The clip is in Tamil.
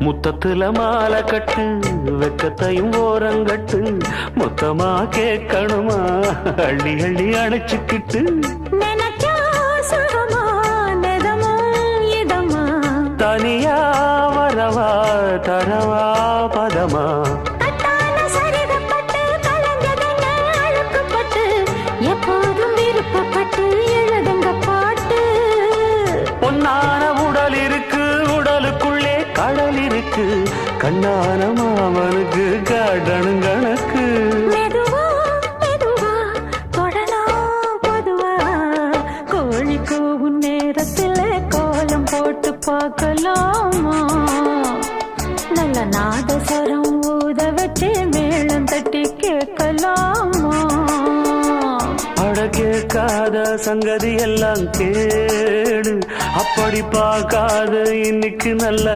முத்தத்துல மாலை கட்டு வெக்கத்தையும் ஓரங்கட்டு மொத்தமா கேட்கணுமா? அள்ளி அள்ளி அணைச்சுக்கிட்டு. தனியா வரவா தரவா பதமா? கட்டான கூவும் நேரத்தில் கோலம் போட்டு பார்க்கலாமா? நல்ல நாதஸ்வரம் ஊத வச்சு மேளம் தட்டி கேட்கலாமா? அட கேட்காத சங்கதி எல்லாம் கேடு அப்படி பார்க்காத இன்னைக்கு நல்ல